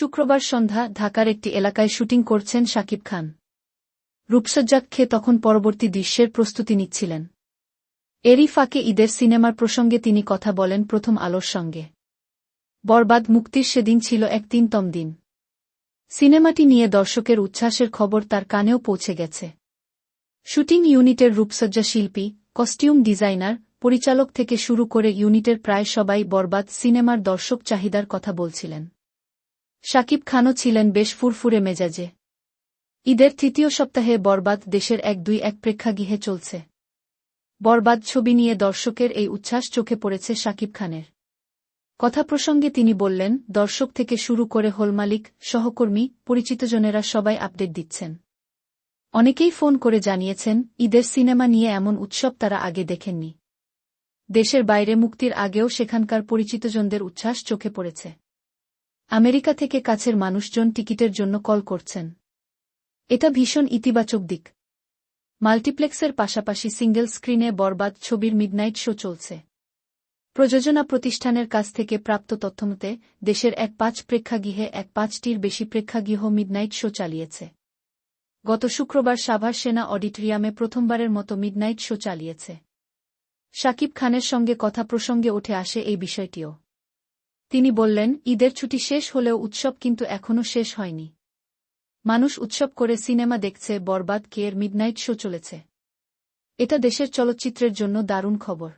শুক্রবার সন্ধ্যা ঢাকার একটি এলাকায় শুটিং করছেন শাকিব খান। রূপসজ্জা খেয়ে তখন পরবর্তী দৃশ্যের প্রস্তুতি নিচ্ছিলেন। এরই ফাঁকে ঈদের সিনেমার প্রসঙ্গে তিনি কথা বলেন প্রথম আলোর সঙ্গে। বরবাদ মুক্তির সেদিন ছিল এক তিনতম দিন। সিনেমাটি নিয়ে দর্শকের উচ্ছ্বাসের খবর তার কানেও পৌঁছে গেছে। শুটিং ইউনিটের রূপসজ্জা শিল্পী, কস্টিউম ডিজাইনার, পরিচালক থেকে শুরু করে ইউনিটের প্রায় সবাই বরবাদ সিনেমার দর্শক চাহিদার কথা বলছিলেন। শাকিব খানও ছিলেন বেশ ফুরফুরে মেজাজে। ঈদের তৃতীয় সপ্তাহে বরবাদ দেশের এক দুই এক প্রেক্ষাগৃহে চলছে। বরবাদ ছবি নিয়ে দর্শকের এই উচ্ছ্বাস চোখে পড়েছে শাকিব খানের। কথা প্রসঙ্গে তিনি বললেন, দর্শক থেকে শুরু করে হোলমালিক সহকর্মী পরিচিতজনেরা সবাই আপডেট দিচ্ছেন। অনেকেই ফোন করে জানিয়েছেন, ঈদের সিনেমা নিয়ে এমন উৎসব তারা আগে দেখেননি। দেশের বাইরে মুক্তির আগেও সেখানকার পরিচিতজনদের উচ্ছ্বাস চোখে পড়েছে। আমেরিকা থেকে কাছের মানুষজন টিকিটের জন্য কল করছেন। এটা ভীষণ ইতিবাচক দিক। মাল্টিপ্লেক্সের পাশাপাশি সিঙ্গেল স্ক্রিনে বরবাদ ছবির মিডনাইট শো চলছে। প্রযোজনা প্রতিষ্ঠানের কাছ থেকে প্রাপ্ত তথ্যমতে, দেশের এক পাঁচ প্রেক্ষাগৃহে এক পাঁচটির বেশি প্রেক্ষাগৃহ মিডনাইট শো চালিয়েছে। গত শুক্রবার সাভার সেনা অডিটোরিয়ামে প্রথমবারের মতো মিডনাইট শো চালিয়েছে। শাকিব খানের সঙ্গে কথা প্রসঙ্গে উঠে আসে এই বিষয়টিও। তিনি বললেন, ঈদের ছুটি শেষ হলেও উৎসব কিন্তু এখনও শেষ হয়নি। মানুষ উৎসব করে সিনেমা দেখছে, বরবাদ কেয়ের মিডনাইট শো চলেছে। এটা দেশের চলচ্চিত্রের জন্য দারুণ খবর।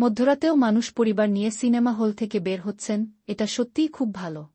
মধ্যরাতেও মানুষ পরিবার নিয়ে সিনেমা হল থেকে বের হচ্ছেন, এটা সত্যিই খুব ভালো।